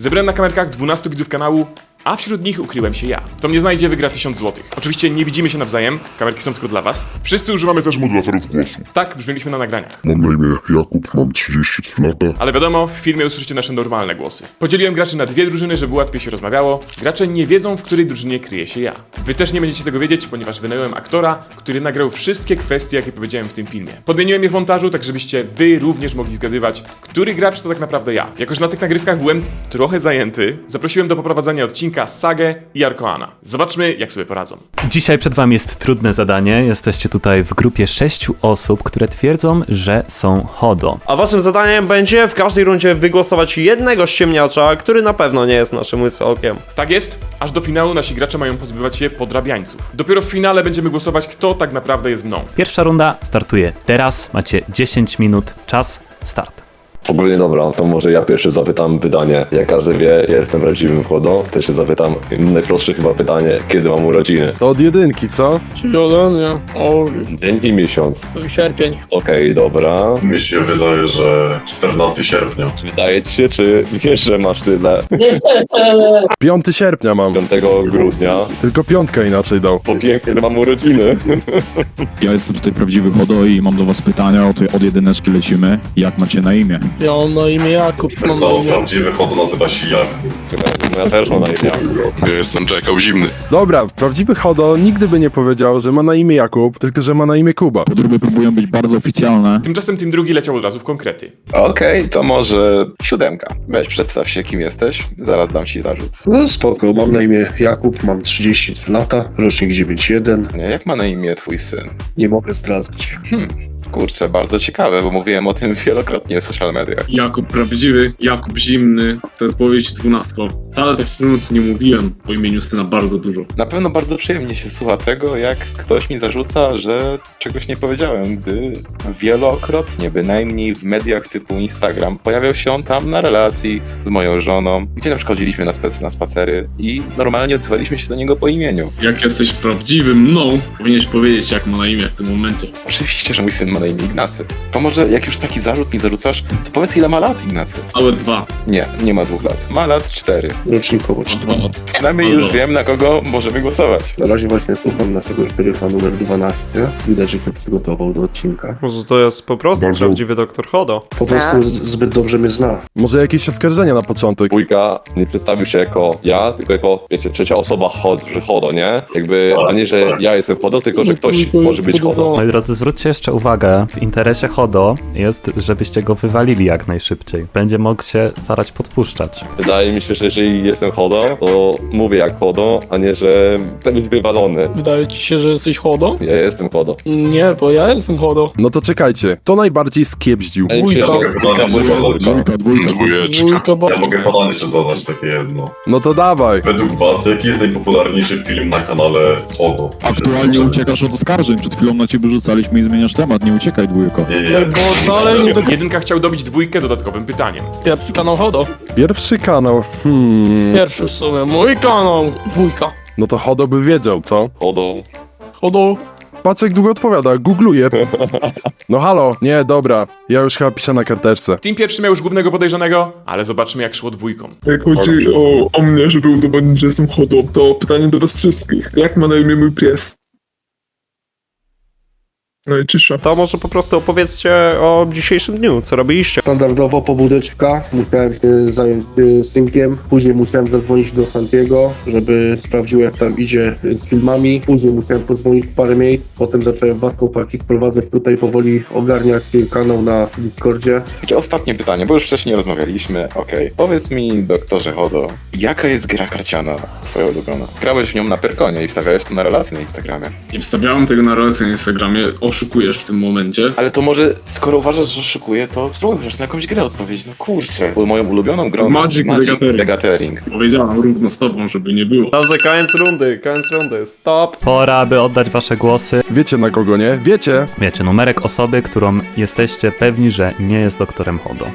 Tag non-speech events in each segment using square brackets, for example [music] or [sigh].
Zebrałem na kamerkach 12 widzów kanału, a wśród nich ukryłem się ja. Kto mnie znajdzie, wygra 1000 zł. Oczywiście nie widzimy się nawzajem, kamerki są tylko dla was. Wszyscy używamy też modulatorów głosu. Tak brzmieliśmy na nagraniach. Mam na imię Jakub, mam 33 lata. Ale wiadomo, w filmie usłyszycie nasze normalne głosy. Podzieliłem graczy na dwie drużyny, żeby łatwiej się rozmawiało. Gracze nie wiedzą, w której drużynie kryje się ja. Wy też nie będziecie tego wiedzieć, ponieważ wynająłem aktora, który nagrał wszystkie kwestie, jakie powiedziałem w tym filmie. Podmieniłem je w montażu, tak żebyście wy również mogli zgadywać, który gracz to tak naprawdę ja. Jako, że na tych nagrywkach byłem trochę zajęty, zaprosiłem do poprowadzenia odcinka Sagę i Arkoana. Zobaczmy, jak sobie poradzą. Dzisiaj przed Wami jest trudne zadanie. Jesteście tutaj w grupie sześciu osób, które twierdzą, że są Hodo. A waszym zadaniem będzie w każdej rundzie wygłosować jednego ściemniacza, który na pewno nie jest naszym łysokiem. Tak jest, aż do finału nasi gracze mają pozbywać się podrabiańców. Dopiero w finale będziemy głosować, kto tak naprawdę jest mną. Pierwsza runda startuje teraz. Macie 10 minut. Czas, start. Ogólnie dobra, to może ja pierwszy zapytam pytanie. Jak każdy wie, ja jestem prawdziwym wchodą. Też się zapytam najprostsze chyba pytanie, kiedy mam urodziny? To od jedynki, co? Nie? O, Dzień i miesiąc. sierpień. Okej, dobra. Mi się wydaje, że 14 sierpnia. Wydaje ci się, czy wiesz, że masz tyle? [laughs] 5 sierpnia mam. 5 grudnia. Tylko piątkę inaczej dał. Po pięknie mam urodziny. Ja jestem tutaj prawdziwy Hodo i mam do was pytania, od, od jedyneczki lecimy. Jak macie na imię? Ja mam na imię Jakub. Mam na imię. prawdziwy chod nazywa się Jakub. Ja też mam na imię. Ja jestem Jackał Zimny. Dobra, prawdziwy Hodo nigdy by nie powiedział, że ma na imię Jakub, tylko że ma na imię Kuba. Podróby próbują być bardzo oficjalne. Tymczasem tym drugi leciał od razu w konkrety. Okej, to może siódemka. Weź przedstaw się kim jesteś, zaraz dam ci zarzut. No spoko, mam na imię Jakub, mam 33 lata, rocznik 91, Nie, Jak ma na imię twój syn? nie mogę zdradzać. Kurczę, bardzo ciekawe, bo mówiłem o tym [laughs] wielokrotnie w social mediach. Jakub prawdziwy, Jakub zimny, to jest powieść dwunastko. Wcale tak szczerze nie mówiłem o imieniu syna bardzo dużo. Na pewno bardzo przyjemnie się słucha tego, jak ktoś mi zarzuca, że czegoś nie powiedziałem, gdy wielokrotnie, bynajmniej w mediach typu Instagram, pojawiał się on tam na relacji z moją żoną, gdzie na przykład chodziliśmy na, na spacery i normalnie odzywaliśmy się do niego po imieniu. Jak jesteś prawdziwym mną, powinieneś powiedzieć jak ma na imię w tym momencie. Oczywiście, że mój syn ma na imię Ignacy. To może jak już taki zarzut mi zarzucasz, to powiedz ile ma lat Ignacy? Całe dwa. Nie, nie ma dwóch lat. Ma lat cztery. Rocznikowo 4. Dwa. Przynajmniej już wiem na kogo możemy głosować. Na razie właśnie słucham naszego szeryfa numer 12. Widać, że się przygotował do odcinka. Może to jest po prostu Bardzo- prawdziwy doktor Hodo. Po prostu z- zbyt dobrze mnie zna. Może jakieś oskarżenia na początek. Wujka nie przedstawił się jako ja, tylko jako, wiecie, trzecia osoba Hod, że Hodo, nie? Jakby, a nie, że ja jestem Hodo, tylko że ktoś może być Hodo. Moi drodzy, zwróćcie jeszcze uwagę, w interesie Hodo jest, żebyście go wywalili jak najszybciej. Będzie mógł się starać podpuszczać. Wydaje mi się, że jeżeli jestem Hodo, to mówię jak Hodo, a nie, że chcę być wywalony. Wydaje ci się, że jesteś Hodo? Ja jestem Hodo. Nie, bo ja jestem Hodo. No to czekajcie, to najbardziej skiepździł. Wydaje mi się, że Mogę pytanie jeszcze zadać? Dwójka, dwójka. Dwójka, bo... Ja mogę pytanie jeszcze zadać takie jedno. No to dawaj. Według was, jaki jest najpopularniejszy film na kanale Odo? Aktualnie uciekasz od oskarżeń. Przed chwilą na ciebie rzucaliśmy i zmieniasz temat. Nie uciekaj, dwójko. Nie, nie, nie. bo nie [laughs] do... Jedynka chciał dobić dwójkę dodatkowym pytaniem. Pierwszy kanał Hodo. Pierwszy kanał, hmm, Pierwszy w sumie. Mój kanał. Dwójka. no to Hodo by wiedział, co? Hodo. Hodo. Patrz jak długo odpowiada, googluje. No halo, nie, dobra, ja już chyba piszę na karteczce. Team pierwszy miał już głównego podejrzanego, ale zobaczmy jak szło dwójką. Jak chodzi o, o mnie, żeby udowodnić, że jestem Hodo, to pytanie do was wszystkich. Jak ma na imię mój pies? No i cisza. To może po prostu opowiedzcie o dzisiejszym dniu, co robiliście. Standardowo pobudeczka, musiałem się zająć y, synkiem, później musiałem zadzwonić do Santiego, żeby sprawdził jak tam idzie y, z filmami, później musiałem pozwolić parę miejsc, potem zacząłem was chłopaki wprowadzać tutaj powoli ogarniać y, kanał na Discordzie. Takie ostatnie pytanie, bo już wcześniej rozmawialiśmy. Okej. Powiedz mi, doktorze Hodo, jaka jest gra karciana twoja ulubiona? Grałeś w nią na Perkonie i stawiałeś to na relacje na Instagramie. Nie wstawiałem tego na relację na Instagramie, oszukujesz w tym momencie. Ale to może, skoro uważasz, że szukuję, to spróbuj chociaż na jakąś grę odpowiedzieć. No kurczę. Bo moją ulubioną grą Magic jest the Gathering. the Gathering. Powiedziałem równo z tobą, żeby nie było. Dobrze, koniec rundy, koniec rundy. Stop. Pora, aby oddać wasze głosy. Wiecie na kogo, nie? Wiecie? Wiecie, numerek osoby, którą jesteście pewni, że nie jest doktorem Hodo.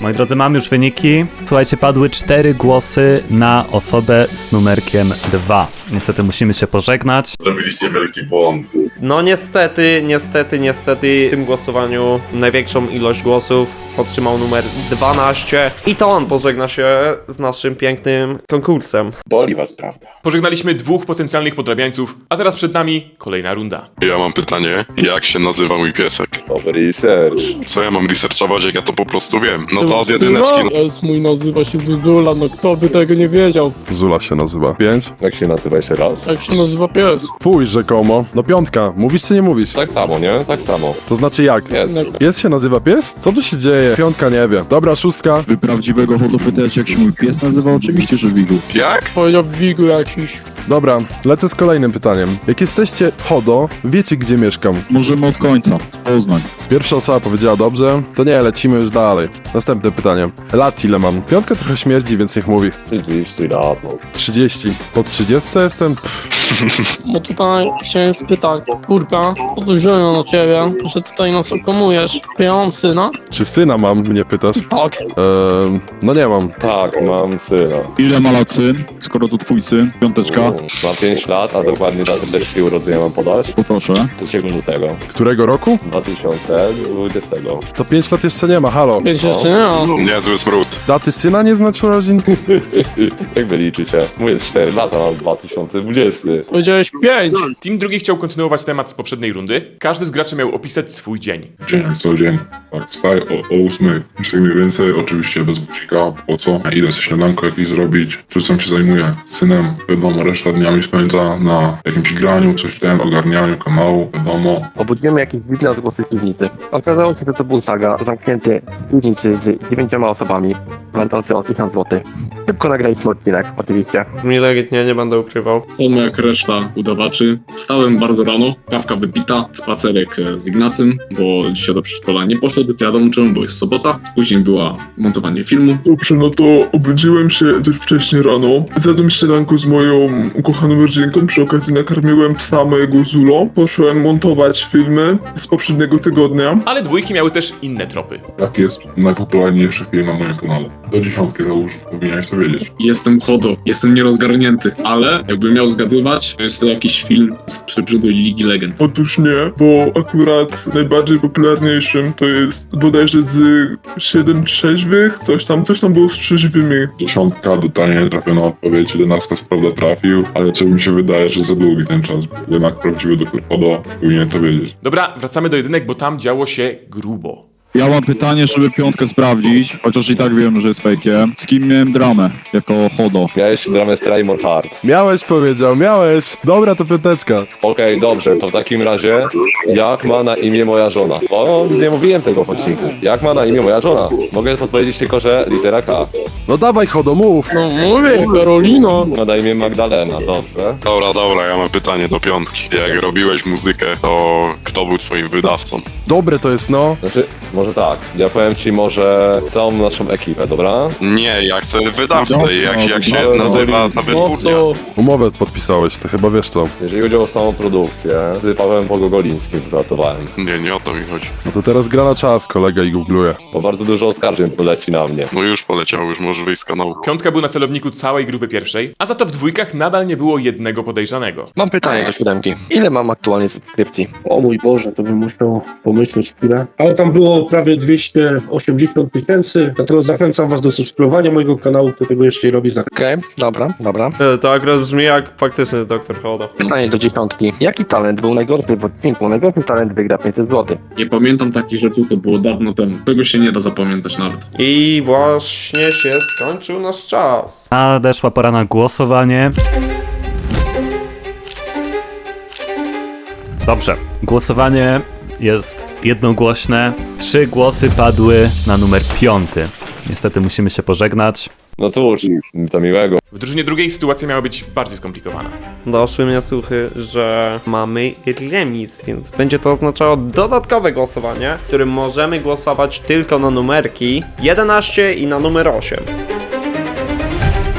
Moi drodzy, mam już wyniki. Słuchajcie, padły cztery głosy na osobę z numerkiem 2. Niestety musimy się pożegnać. Zrobiliście wielki błąd. No niestety, niestety, niestety w tym głosowaniu największą ilość głosów otrzymał numer 12 i to on pożegna się z naszym pięknym konkursem. Boli was, prawda? Pożegnaliśmy dwóch potencjalnych podrabiańców, a teraz przed nami kolejna runda. Ja mam pytanie, jak się nazywa mój piesek? Dobry research. Co ja mam researchować, jak ja to po prostu wiem? No to od jedyneczki. no. Jest mój nazywa się Dudula, no kto by tego nie wiedział? Zula się nazywa. Pięć? Jak się nazywa jeszcze raz? Jak się nazywa pies? Fuj, rzekomo. No piątka. Mówisz czy nie mówisz? Tak samo, nie? Tak samo. To znaczy jak? Jest. Pies się nazywa pies? Co tu się dzieje? Piątka nie wie. Dobra, szóstka. Wy prawdziwego Hodo pytacie, jak się mój pies nazywa? Oczywiście, że Wigu. Jak? Powiedział Wigu jakiś. Dobra, lecę z kolejnym pytaniem. Jak jesteście Hodo, wiecie gdzie mieszkam. Możemy od końca. Poznań. Pierwsza osoba powiedziała dobrze, to nie, lecimy już dalej. Następne pytanie. Lat ile mam? Piątka trochę śmierdzi, więc niech mówi. 30 lat, no. 30. Po 30 jestem? Pff, [laughs] Bo tutaj chciałem spytać, kurka, podejrzewam na ciebie, że tutaj nas okomujesz. Ja mam syna? czy syna mam, mnie pytasz? Tak. Eee, no nie mam. Tak, mam syna. Ile ma lat syn? Skoro to twój syn? Piąteczka? Mm, Ma 5 lat, a dokładnie datę też i urodzenia mam podać. Poproszę. 3 lutego Którego roku? 2020. To 5 lat jeszcze nie ma, halo. Wiesz, jeszcze nie ma. Niezły smród. Daty syna nie znaczy urodzin? [laughs] Jak wy liczycie? Mówię 4 lata, mam 2020. Powiedziałeś pięć. Team drugi chciał kontynuować temat z poprzedniej rundy. Każdy z graczy miał opisać swój dzień. Dzień jak co dzień. Tak, wstaję o, o 8. Tak mniej więcej, oczywiście bez budzika. Po co? Idę sobie śniadanko jakieś zrobić. Rzucam się zajmuję synem. Wiadomo, reszta dnia mi spędza na jakimś graniu, coś ten, ogarnianiu kanału. Wiadomo. Obudziłem jakiś wideo z głosy piwnicy. Okazało się, że to był saga zamknięty w piwnicy z dziewięcioma osobami, będący o 1000 zł. Szybko nagraliśmy odcinek, oczywiście. Brzmi legitnie, nie będę ukrywał. Samo jak reszta udawaczy. Wstałem bardzo rano, kawka wypita, spacerek e, z Ignacym, bo dzisiaj do przedszkola nie poszedł. Wiadomo czemu, bo jest sobota. Później była montowanie filmu. Dobrze, no to obudziłem się dość wcześnie rano. Zjadłem śniadanko z moją ukochaną rodzinką. Przy okazji nakarmiłem psa mojego Zulo. Poszłem montować filmy z poprzedniego tygodnia. Ale dwójki miały też inne tropy. Jaki jest najpopularniejszy film na moim kanale? Do dziesiątki załóż, powinieneś to wiedzieć. Jestem chodo, jestem nierozgarnięty, ale jakbym miał zgadywać, to jest to jakiś film z przebrzydłej Ligi Legend. Otóż nie, bo akurat najbardziej popularniejszym to jest bodajże z 7 trzeźwych, coś tam, coś tam było z trzeźwymi. Dziesiątka, totalnie trafiona odpowiedź, jedenastka co prawda trafił, ale co mi się wydaje, że za długi ten czas. Jednak prawdziwy doktor Hodo powinien to wiedzieć. Dobra, wracamy do jedynek, bo tam działo się grubo. Ja mam pytanie, żeby piątkę sprawdzić, chociaż i tak wiem, że jest fejkiem. Z kim miałem dramę jako Hodo? Miałeś dramę z Try More Hard. Miałeś powiedział, miałeś. Dobra, to piąteczka. Okej, dobrze, to w takim razie jak ma na imię moja żona? O, nie mówiłem tego w odcinku. Jak ma na imię moja żona? Mogę podpowiedzieć tylko, że litera K. No dawaj, Hodo, mów. No mówię, Karolina. Ma na imię Magdalena, dobrze. Dobra, dobra, ja mam pytanie do piątki. Jak robiłeś muzykę, to kto był twoim wydawcą? Dobre to jest, no. Znaczy, może tak, ja powiem ci może całą naszą ekipę, dobra? Nie, ja chcę wydawcę. Jak, jak się wydawca, nazywa ta wytwórnia? Mocno. Umowę podpisałeś, to chyba wiesz co. Jeżeli chodzi o samą produkcję, z Pawłem Bogogolińskim pracowałem, Nie, nie o to mi chodzi. No to teraz gra na czas, kolega i googluje. bo bardzo dużo oskarżeń poleci na mnie. No już poleciał, już może wyjść z kanału. Piątka był na celowniku całej grupy pierwszej, a za to w dwójkach nadal nie było jednego podejrzanego. Mam pytanie do siódemki. Ile mam aktualnie subskrypcji? O mój Boże, to bym musiał pomyśleć chwilę. Ale tam było prawie 280 tysięcy, dlatego zachęcam was do subskrybowania mojego kanału, kto tego jeszcze nie robi. Zachęcam. Okej, dobra, dobra. E, To akurat brzmi jak faktyczny doktor Hodo. Pytanie do dziesiątki. Jaki talent był najgorszy w odcinku? Najgorszy talent wygra 500 zł. Nie pamiętam takich rzeczy, to było dawno temu. Tego się nie da zapamiętać nawet. I właśnie się skończył nasz czas. Nadeszła pora na głosowanie. Dobrze. Głosowanie jest jednogłośne. Trzy głosy padły na numer piąty. Niestety musimy się pożegnać. No cóż, to miłego. W drużynie drugiej sytuacja miała być bardziej skomplikowana. Doszły mnie słuchy, że mamy remis, więc będzie to oznaczało dodatkowe głosowanie, w którym możemy głosować tylko na numerki 11 i na numer 8.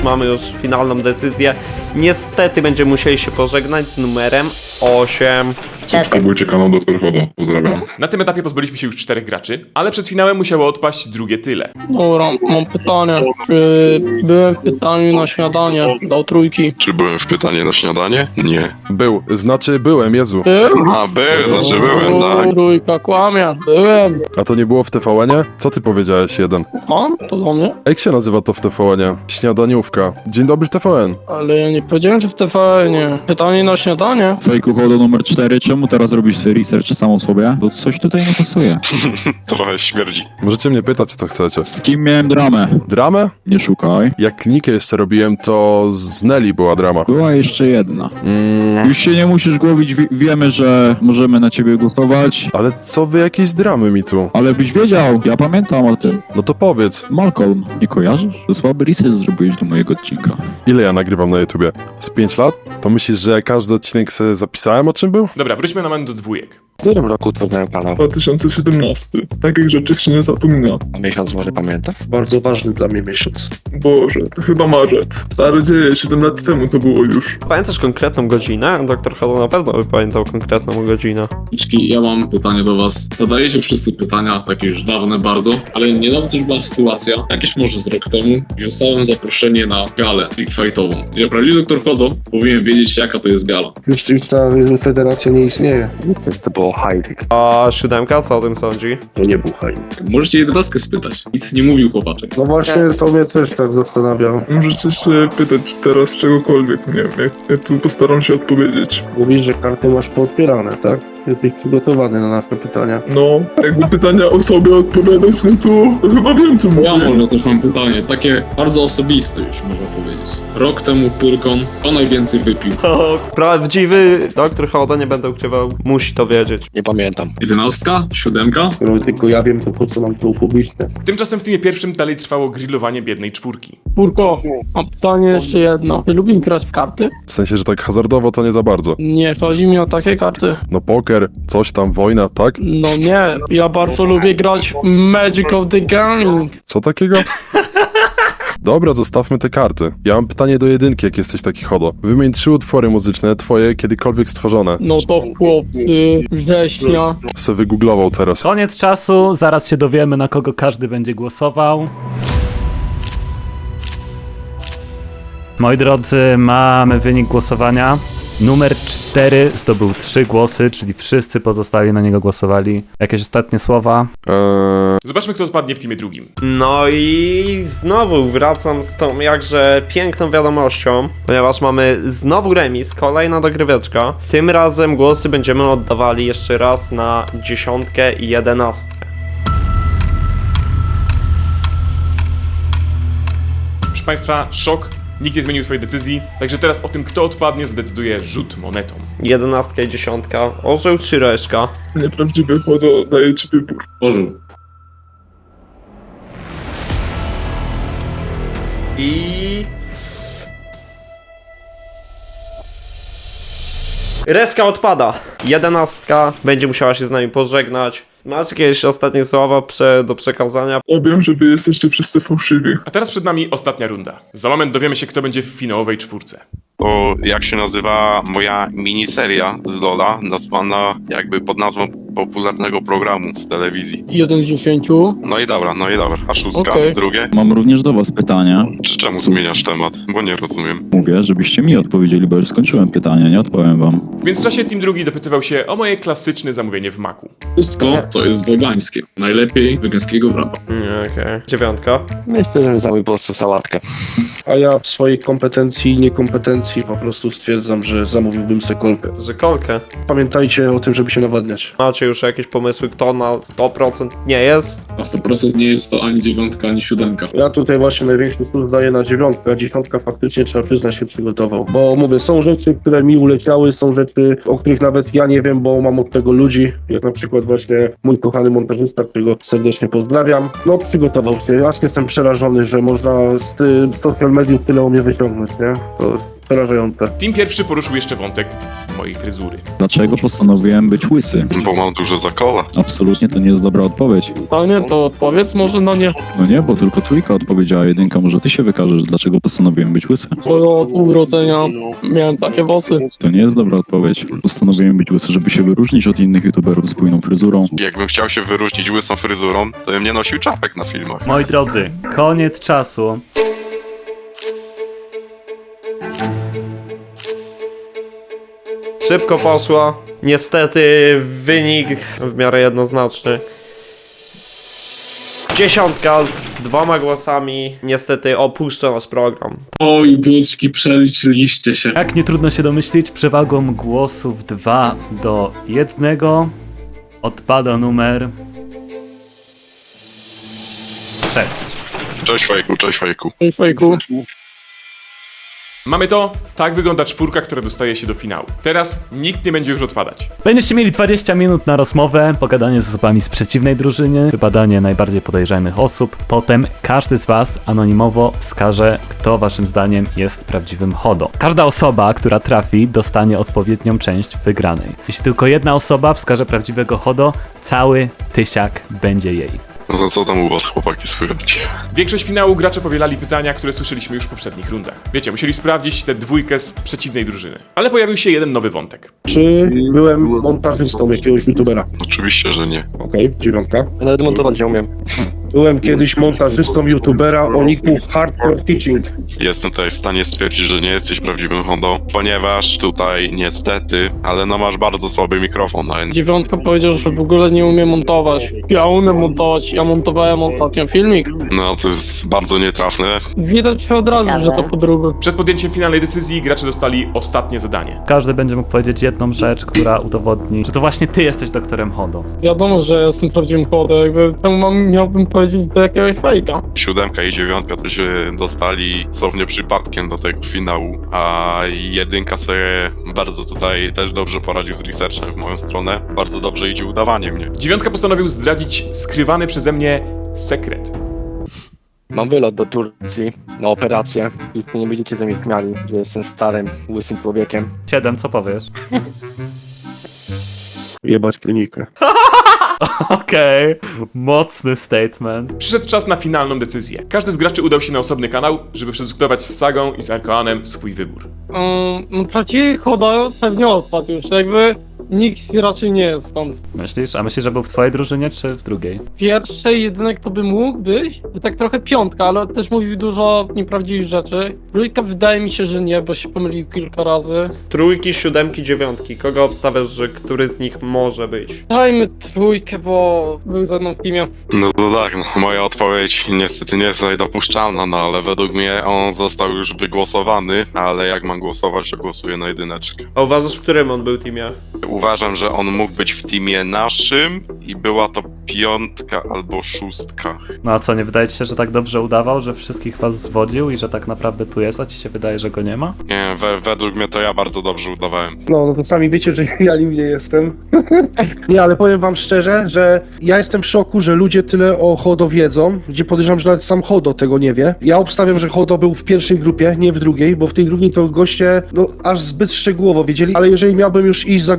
Mamy już finalną decyzję. Niestety będziemy musieli się pożegnać z numerem 8. Subskrybujcie kanał Doktor Hodo. Pozdrawiam. Na tym etapie pozbyliśmy się już czterech graczy, ale przed finałem musiało odpaść drugie tyle. Dobra, mam pytanie. Czy byłem w pytaniu na śniadanie do trójki? Czy byłem w pytanie na śniadanie? Nie. Był, znaczy byłem, Jezu. Był? A, był, znaczy byłem, tak. Trójka, kłamie. Byłem. A to nie było w TVN-ie? Co ty powiedziałeś, jeden? Mam? To do mnie? Jak się nazywa to w TVN-ie? Śniadaniówka. Dzień dobry TVN. Ale ja nie powiedziałem, że w TVN-ie. Pytanie na śniadanie? Fejku hodo numer 4, czemu teraz robisz sobie research samą sobie? Bo coś tutaj nie pasuje. [laughs] Trochę śmierdzi. Możecie mnie pytać, co chcecie. Z kim miałem dramę? Dramę? Nie szukaj. Jak klinikę jeszcze robiłem, to z Nelly była drama. Była jeszcze jedna. Mm, Już się nie musisz głowić, wi- wiemy, że możemy na ciebie głosować, ale co wy jakieś dramy mi tu? ale byś wiedział, ja pamiętam o tym. No to powiedz, Malcolm, nie kojarzysz? To słaby research zrobiłeś do mojego odcinka. ile ja nagrywam na YouTubie? Z 5 lat? To myślisz, że ja każdy odcinek sobie zapisałem, o czym był? Dobra, wróćmy na moment do dwójek. W którym roku tworzyłem kanał? 2017. Takich rzeczy się nie zapomina. A miesiąc może pamiętasz? Bardzo ważny dla mnie miesiąc. Boże, to chyba marzec. Stare dzieje, 7 lat temu to było już. Pamiętasz konkretną godzinę? Doktor Hodo na pewno by pamiętał konkretną godzinę. Iczki, ja mam pytanie do was. Zadajecie wszyscy pytania, takie już dawne bardzo, ale niedawno też była sytuacja, jakieś może z rok temu, gdzie zostałem zaproszenie na galę Big Fightową. Ja prawdziwy doktor Hodo powinien wiedzieć, jaka to jest gala. Już, już ta federacja nie istnieje. To Heilig. A siódemka, co o tym sądzi? To nie był hajnik. Możecie jedenastkę spytać. Nic nie mówił chłopaczek. No właśnie, to mnie też tak zastanawia. Możecie się pytać teraz czegokolwiek, nie wiem. Ja, ja tu postaram się odpowiedzieć. Mówisz, że karty masz pootwierane, tak? Jesteś przygotowany na nasze pytania. No, jakby pytania o sobie odpowiadać, no to, chyba wiem co mówię. Ja może też mam pytanie, takie bardzo osobiste już można powiedzieć. Rok temu Pyrkon o najwięcej wypił. O, [laughs] prawdziwy doktor Hodo, nie będę ukrywał, musi to wiedzieć. Nie pamiętam. Jedenastka? Siódemka? Skoro tylko ja wiem, to po co nam to upubliczniać? Tymczasem w teamie pierwszym dalej trwało grillowanie biednej czwórki. Kurko, mam pytanie jeszcze jedno. Ty lubisz grać w karty? W sensie, że tak hazardowo to nie za bardzo. Nie, chodzi mi o takie karty. No poker, coś tam, wojna, tak? No nie, ja bardzo lubię grać Magic of the Gaming. Co takiego? Dobra, zostawmy te karty. Ja mam pytanie do jedynki, jak jesteś taki chodo. Wymień trzy utwory muzyczne, twoje kiedykolwiek stworzone. No to chłopcy, września. Se wygooglował teraz. Koniec czasu, zaraz się dowiemy, na kogo każdy będzie głosował. Moi drodzy, mamy wynik głosowania. Numer 4 zdobył 3 głosy, czyli wszyscy pozostali na niego głosowali. Jakieś ostatnie słowa? Eee, Zobaczmy, kto odpadnie w teamie drugim. No i znowu wracam z tą jakże piękną wiadomością, ponieważ mamy znowu remis, kolejna dogryweczka. Tym razem głosy będziemy oddawali jeszcze raz na dziesiątkę i jedenastkę. Proszę Państwa, szok. Nikt nie zmienił swojej decyzji, także teraz o tym, kto odpadnie, zdecyduje rzut monetą. Jedenastka i dziesiątka, orzeł czy reszka? Nieprawdziwy chodo daje ci wybór. Orzeł. I... Reska odpada. Jedenastka będzie musiała się z nami pożegnać. Masz jakieś ostatnie słowa prze, do przekazania? Ja wiem, że wy jesteście wszyscy fałszywi. A teraz przed nami ostatnia runda. Za moment dowiemy się, kto będzie w finałowej czwórce. To jak się nazywa moja miniseria z Lola, nazwana jakby pod nazwą popularnego programu z telewizji. Jeden z dziesięciu. No i dobra, no i dobra. A szóstka, Okej. drugie? Mam również do was pytanie. Czy czemu zmieniasz temat? Bo nie rozumiem. Mówię, żebyście mi odpowiedzieli, bo już skończyłem pytanie, nie odpowiem wam. W międzyczasie team drugi dopytywał się o moje klasyczne zamówienie w maku. Wszystko, co jest wegańskie. Najlepiej wegańskiego wrapa. Mm, Okej. Dziewiątka. Myślę, że zamówił po prostu sałatkę. A ja w swojej kompetencji i niekompetencji po prostu stwierdzam, że zamówiłbym se kolkę. Kolkę. Pamiętajcie o tym, żeby się nawadniać. Macie już jakieś pomysły, kto na 100% nie jest? Na 100% nie jest to ani dziewiątka, ani siódemka. Ja tutaj właśnie największy sus daję na dziewiątkę, a dziesiątka faktycznie trzeba przyznać się przygotował. Bo mówię, są rzeczy, które mi uleciały, są rzeczy, o których nawet ja nie wiem, bo mam od tego ludzi, jak na przykład właśnie mój kochany montażysta, którego serdecznie pozdrawiam. No przygotował się, ja jestem przerażony, że można z ty, social mediów tyle o mnie wyciągnąć, nie? To Przerażające. Team pierwszy poruszył jeszcze wątek mojej fryzury. Dlaczego postanowiłem być łysy? Bo mam dużo zakola. Absolutnie to nie jest dobra odpowiedź. No nie, to odpowiedz może no nie. No nie, bo tylko trójka odpowiedziała jedynka, może ty się wykażesz, dlaczego postanowiłem być łysy? Bo od urodzenia miałem takie włosy. To nie jest dobra odpowiedź. Postanowiłem być łysy, żeby się wyróżnić od innych youtuberów z bujną fryzurą. Jakbym chciał się wyróżnić łysą fryzurą, to bym nie nosił czapek na filmach. Moi drodzy, koniec czasu. Szybko poszło. Niestety wynik w miarę jednoznaczny. Dziesiątka z dwoma głosami. Niestety opuszcza nasz program. Oj, byczki, przeliczyliście się. Jak nie trudno się domyślić, przewagą głosów 2 do 1 odpada numer 6. Cześć fajku, cześć fajku. Ej, fejku. Mamy to, tak wygląda czwórka, która dostaje się do finału. Teraz nikt nie będzie już odpadać. Będziecie mieli 20 minut na rozmowę, pogadanie z osobami z przeciwnej drużyny, wybadanie najbardziej podejrzanych osób. Potem każdy z Was anonimowo wskaże, kto Waszym zdaniem jest prawdziwym Hodo. Każda osoba, która trafi, dostanie odpowiednią część wygranej. Jeśli tylko jedna osoba wskaże prawdziwego Hodo, cały tysiak będzie jej. No to co tam u was chłopaki słychać? Większość finału gracze powielali pytania, które słyszeliśmy już w poprzednich rundach. Wiecie, musieli sprawdzić tę dwójkę z przeciwnej drużyny. Ale pojawił się jeden nowy wątek. Czy byłem montażystą jakiegoś youtubera? Oczywiście, że nie. Okej, dziewiątka. Ja nawet montować nie umiem. Byłem kiedyś montażystą youtubera o niku Hardcore Teaching. Jestem tutaj w stanie stwierdzić, że nie jesteś prawdziwym Hondą, ponieważ tutaj niestety, ale no masz bardzo słaby mikrofon, a Dziewiątka powiedział, że w ogóle nie umie montować. Ja umiem montować, ja montowałem ostatnio filmik. no to jest bardzo nietrafne. Widać od razu, że to podróby. Przed podjęciem finalnej decyzji gracze dostali ostatnie zadanie. Każdy będzie mógł powiedzieć jedną rzecz, która udowodni, że to właśnie Ty jesteś doktorem Hodo. Wiadomo, że jestem prawdziwym kodem, jakby czemu mam, miałbym do jakiegoś fejka. Siódemka i dziewiątka to się dostali słownie przypadkiem do tego finału, a jedynka sobie bardzo tutaj też dobrze poradził z researchem w moją stronę. Bardzo dobrze idzie udawanie mnie. Dziewiątka postanowił zdradzić skrywany przeze mnie sekret. Mam wylot do Turcji na operację i nie będziecie ze mnie śmiali, że jestem starym, łysym człowiekiem. 7, co powiesz? Jebać klinikę. [laughs] [laughs] Okej, mocny statement. Przyszedł czas na finalną decyzję. Każdy z graczy udał się na osobny kanał, żeby przedyskutować z Sagą i z Arkoanem swój wybór. Um, no prawdziwy koda pewnie odpadł już, jakby nikt raczej nie jest stąd. Myślisz? A myślisz, że był w twojej drużynie, czy w drugiej? Pierwszy jedynek to by mógł być, to tak trochę piątka, ale też mówił dużo nieprawdziwych rzeczy. Trójka wydaje mi się, że nie, bo się pomylił kilka razy. Z trójki, siódemki, dziewiątki. Kogo obstawiasz, że który z nich może być? Dajmy trójkę, bo był ze mną w teamie. No to tak, no, moja odpowiedź niestety nie jest tutaj dopuszczalna, no ale według mnie on został już wygłosowany, ale jak mam głosować, to głosuję na jedyneczkę. A uważasz, w którym on był teamie? Uważam, że on mógł być w teamie naszym i była to piątka albo szóstka. No a co, nie wydaje ci się, że tak dobrze udawał, że wszystkich was zwodził i że tak naprawdę tu jest, a ci się wydaje, że go nie ma? Nie, we, według mnie to ja bardzo dobrze udawałem. No, no to sami wiecie, że ja nim nie jestem. [laughs] nie, ale powiem wam szczerze, że ja jestem w szoku, że ludzie tyle o Hodo wiedzą, gdzie podejrzewam, że nawet sam Hodo tego nie wie. Ja obstawiam, że Hodo był w pierwszej grupie, nie w drugiej, bo w tej drugiej to goście, no, aż zbyt szczegółowo wiedzieli, ale jeżeli miałbym już iść za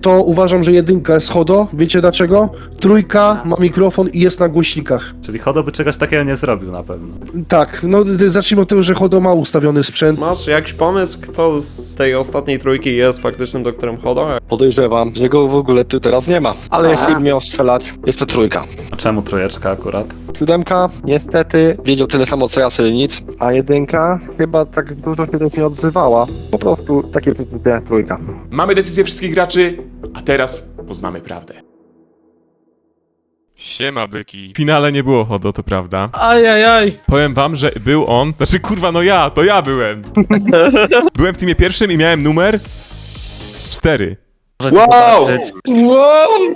to uważam, że jedynka jest Hodo. Wiecie dlaczego? Trójka ma mikrofon i jest na głośnikach. Czyli Hodo by czegoś takiego nie zrobił na pewno. Tak, no d- zacznijmy od tego, że Hodo ma ustawiony sprzęt. Masz jakiś pomysł, kto z tej ostatniej trójki jest faktycznym doktorem Hodo? Podejrzewam, że go w ogóle tu teraz nie ma. Ale jeśli miał strzelać, jest to trójka. A czemu trójeczka akurat? Siódemka niestety wiedział tyle samo co ja, czyli nic. A jedynka chyba tak dużo się też nie odzywała. Po prostu takie przeczucie trójka. Mamy decyzję wszystkich graczy, a teraz poznamy prawdę. Siema byki. W finale nie było Hodo, to prawda. Ajajaj. Powiem wam, że był on, znaczy kurwa no ja, to ja byłem. [laughs] byłem w teamie pierwszym i miałem numer 4. Wow! Wow!